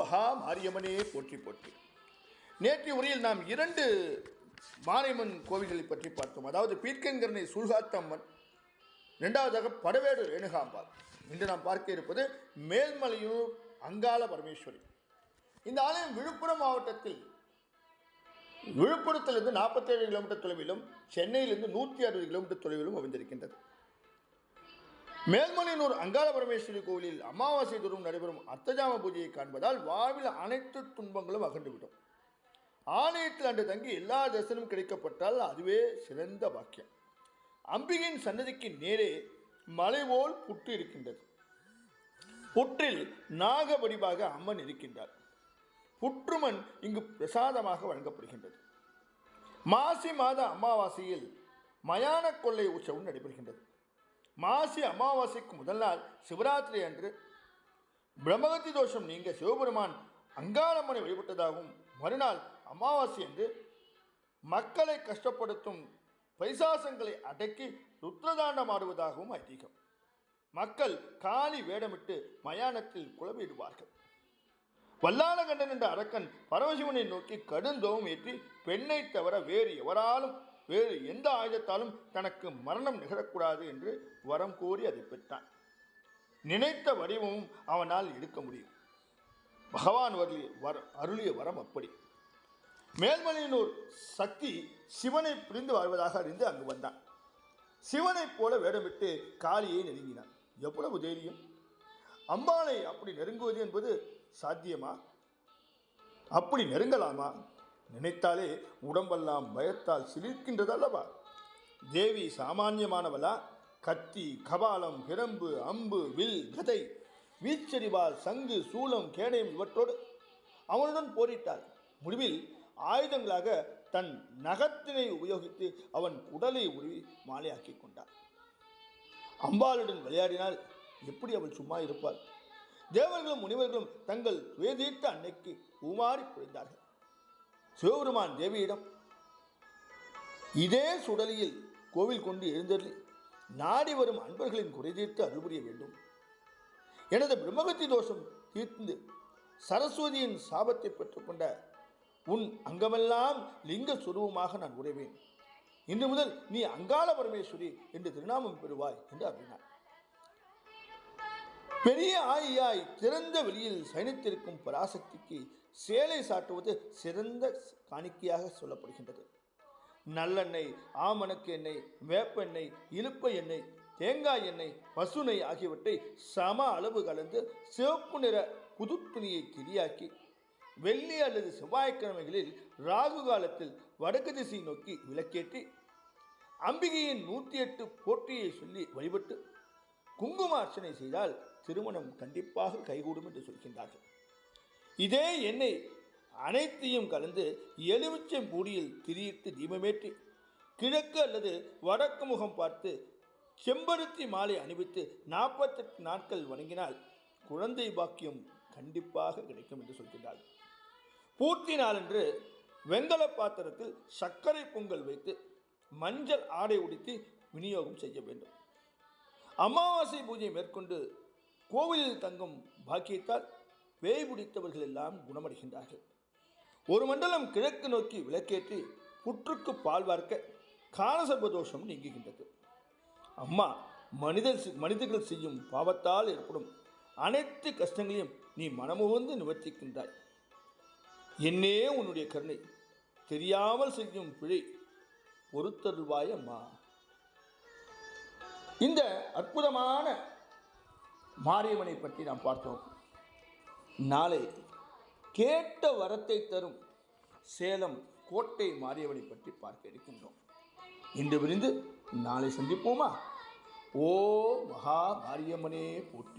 மகா மாரியம்மனே போற்றி போற்றி. நேற்றைய உரையில் நாம் இரண்டு மாரியம்மன் கோவில்களை பற்றி பார்த்தோம். அதாவது பீர்க்கன்கரனை சுல்காத்தம்மன் இரண்டாவதாக படவேடு ரேணுகாம்பாள். இன்று நாம் பார்க்க இருப்பது மேல்மலையூர் அங்காள பரமேஸ்வரி. இந்த ஆலயம் விழுப்புரம் மாவட்டத்தில் விழுப்புரத்திலிருந்து நாற்பத்தேழு கிலோமீட்டர் தொலைவிலும் சென்னையிலிருந்து நூற்றி அறுபது கிலோமீட்டர் தொலைவிலும் அமைந்திருக்கின்றது. மேல்மலையனூர் அங்காள பரமேஸ்வரி கோவிலில் அமாவாசை தோறும் நடைபெறும் அர்த்தஜாம பூஜையை காண்பதால் வாழ்வில் அனைத்து துன்பங்களும் அகன்றுவிடும். ஆலயத்தில் அன்று தங்கி எல்லா தரிசனமும் கிடைக்கப்பட்டால் அதுவே சிறந்த பாக்கியம். அம்பிகையின் சன்னதிக்கு நேரே மலை போல் புற்று இருக்கின்றது. புற்றில் நாக வடிவாக அம்மன் இருக்கின்றார். புற்றுமன் இங்கு பிரசாதமாக வழங்கப்படுகின்றது. மாசி மாத அமாவாசையில் மயான கொள்ளை உற்சவம் நடைபெறுகின்றது. மாசி அமாவாசைக்கு முதல் நாள் சிவராத்திரி அன்று பிரம்மகத்தி தோஷம் நீங்க சிவபெருமான் அங்காளம்மனை வழிபட்டதாகவும் மறுநாள் அமாவாசை என்று மக்களை கஷ்டப்படுத்தும் பைசாசங்களை அடக்கி ருத்ரதாண்டம் ஆடுவதாகவும் ஐதீகம். மக்கள் காளி வேடமிட்டு மயானத்தில் குழம்பிடுவார்கள். வல்லாளகண்டன் என்ற அரக்கன் பரமசிவனை நோக்கி கடுந்தோம் ஏற்றி பெண்ணை தவிர வேறு எவராலும் வேறு எந்த ஆயுதத்தாலும் தனக்கு மரணம் நிகழக்கூடாது என்று வரம் கோரி அதை பெற்றான். நினைத்த வடிவமும் அவனால் எடுக்க முடியும். பகவான் வரலி வர அருளிய வரம் அப்படி. மேல்மலையினூர் சக்தி சிவனை புரிந்து வாழ்வதாக அறிந்து அங்கு வந்தான். சிவனைப் போல வேடமிட்டு காளியை நெருங்கினான். எவ்வளவு தைரியம்? அம்பாளை அப்படி நெருங்குவது என்பது சாத்தியமா? அப்படி நெருங்கலாமா? நினைத்தாலே உடம்பெல்லாம் பயத்தால் சிலிர்க்கின்றது அல்லவா தேவி சாமானியமானவளா? கத்தி கபாலம் பிரம்பு அம்பு வில் கதை வீச்சரிவால் சங்கு சூலம் கேடயம் இவற்றோடு அவனுடன் போரிட்டாள். முடிவில் ஆயுதங்களாக தன் நகத்தினை உபயோகித்து அவன் உடலை உருவி மாலையாக்கி கொண்டாள். அம்பாளுடன் விளையாடினால் எப்படி அவள் சும்மா இருப்பாள்? தேவர்களும் முனிவர்களும் தங்கள் துயதீர்த்த அன்னைக்கு உமாறி புரிந்தார்கள் சிவபெருமான் தேவியிடம் இதே சுடலியில் கோவில் கொண்டு எழுந்தருளி நாடி வரும் அன்பர்களின் குறை தீர்த்து அருள் புரிய வேண்டும். எனது பிரம்மகத்தி தோஷம் தீர்ந்து சரஸ்வதியின் சாபத்தை பெற்றுக்கொண்ட உன் அங்கமெல்லாம் லிங்க சுரூபமாக நான் உறைவேன். இன்று முதல் நீ அங்காள பரமேஸ்வரி என்று திருநாமம் பெறுவாய் என்று அருளினார். பெரிய ஆயியாய் திறந்த வெளியில் சயனித்திருக்கும் பராசக்திக்கு சேலை சாட்டுவது சிறந்த காணிக்கையாக சொல்லப்படுகின்றது. நல்லெண்ணெய் ஆமணக்கு எண்ணெய் வேப்பெண்ணெய் இலுப்பை எண்ணெய் தேங்காய் எண்ணெய் பசுனை ஆகியவற்றை சம அளவு கலந்து சிவப்பு நிற புது துணியை கிரியாக்கி வெள்ளி அல்லது செவ்வாய்க்கிழமைகளில் ராகு காலத்தில் வடக்கு திசை நோக்கி விளக்கேற்றி அம்பிகையின் நூற்றி எட்டு போற்றியை சொல்லி வழிபட்டு குங்கும அர்ச்சனை செய்தால் திருமணம் கண்டிப்பாக கைகூடும் என்று சொல்கின்றார்கள். இதே எண்ணெய் அனைத்தையும் கலந்து எலுமிச்சம் பூடியில் திரியிட்டு தீபமேற்றி கிழக்கு அல்லது வடக்கு முகம் பார்த்து செம்பருத்தி மாலை அணிவித்து நாற்பத்தெட்டு நாட்கள் வணங்கினால் குழந்தை பாக்கியம் கண்டிப்பாக கிடைக்கும் என்று சொல்கின்றார்கள் பூர்த்தி நாளன்று வெங்கல பாத்திரத்தில் சர்க்கரை பொங்கல் வைத்து மஞ்சள் ஆடை உடுத்தி விநியோகம் செய்ய வேண்டும். அமாவாசை பூஜை மேற்கொண்டு கோவிலில் தங்கும் பாக்கியத்தால் பேய் பிடித்தவர்கள் எல்லாம் குணமடைகின்றார்கள். ஒரு மண்டலம் கிழக்கு நோக்கி விளக்கேற்றி புற்றுக்கு பால் வார்க்க காலசர்ப தோஷம் நீங்குகின்றது. அம்மா மனிதர் மனிதர்கள் செய்யும் பாவத்தால் ஏற்படும் அனைத்து கஷ்டங்களையும் நீ மனமுகந்து நிவர்த்திக்கின்றாய். என்னே உன்னுடைய கருணை. தெரியாமல் செய்யும் பிழை பொறுத்தருள்வாய் அம்மா. இந்த அற்புதமான மாரியம்மனை பற்றி நாம் பார்த்தோம். நாளை கேட்ட வரத்தை தரும் சேலம் கோட்டை மாரியவனை பற்றி பார்க்க இருக்கின்றோம். இன்று விரிந்து நாளை சந்திப்போமா? ஓ மகா மாரியம்மனே போற்றி